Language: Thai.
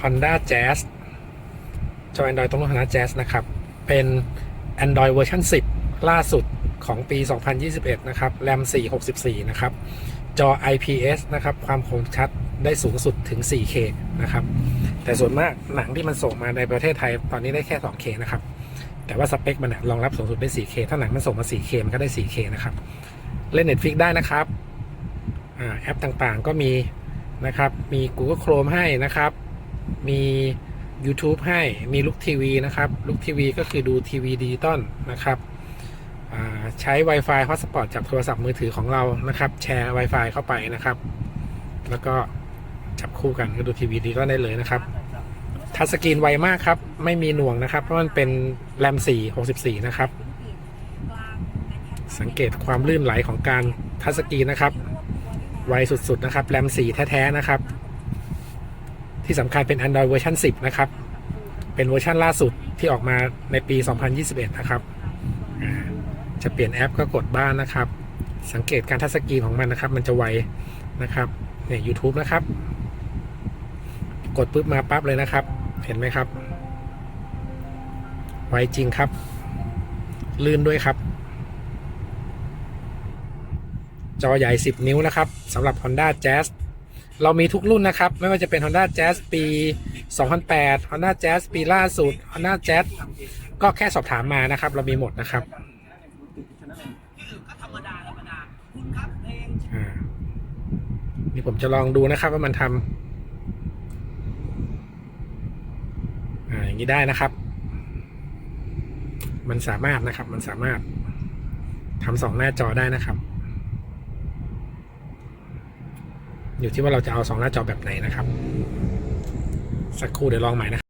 Honda Jazz จอ Android ตรงรุ่น Honda Jazz นะครับ เป็น Android เวอร์ชัน10 ล่าสุดของปี 2021 นะครับ RAM 464 นะครับ จอ IPS นะครับ ความคมชัดได้สูงสุดถึง 4K นะครับ แต่ส่วนมากหนังที่มันส่งมาในประเทศไทยตอนนี้ได้แค่ 2K นะครับ แต่ว่าสเปคมันรองรับสูงสุดได้ 4K ถ้าหนังมันส่งมา 4K มันก็ได้ 4K นะครับ เล่น Netflix ได้นะครับอ่าแอปต่างๆก็มีนะครับ มี Google Chrome ให้นะครับ มี YouTube ให้มีลุกทีวีนะครับลุกทีวีก็คือดูทีวีดิจิตอลนะครับใช้ Wi-Fi Hotspot จากโทรศัพท์มือถือของเรานะครับ แชร์ Wi-Fi เข้าไปนะครับ แล้วก็จับคู่กันก็ดูทีวีดิจิตอลได้เลยนะครับ ทัชสกรีนไวมากครับ ไม่มีหน่วงนะครับ เพราะมันเป็นแรม 4 64 นะครับ สังเกตความลื่นไหลของการทัชสกรีนนะครับ ไวสุดๆนะครับ แรม 4 แท้ๆนะครับ ที่สำคัญเป็น Android เวอร์ชัน10 นะครับ เป็นเวอร์ชันล่าสุดที่ออกมาในปี 2021 นะครับ จะเปลี่ยนแอปก็กดบ้านนะครับ สังเกตการทัชสกรีนของมันนะครับ มันจะไวนะครับเนี่ย YouTube นะครับ กดปุ๊บมาปั๊บเลยนะครับ เห็นไหมครับ ไวจริงครับ ลื่นด้วยครับ จอใหญ่ 10 นิ้วนะครับสำหรับ Honda Jazz เรามีทุกรุ่นนะครับ ไม่ว่าจะเป็น Honda Jazz ปี 2008 Honda Jazz ปีล่าสุด Honda Jazz ก็แค่สอบถามมานะครับ เรามีหมดนะครับอ่านี่ผมจะลองดูนะครับว่ามันทำอ่าอย่างนี้ได้นะครับ มันสามารถนะครับ มันสามารถทำสองหน้าจอได้นะครับ อยู่ที่ว่าเราจะเอาสองหน้าจอแบบไหนนะครับ สักครู่เดี๋ยวลองใหม่นะ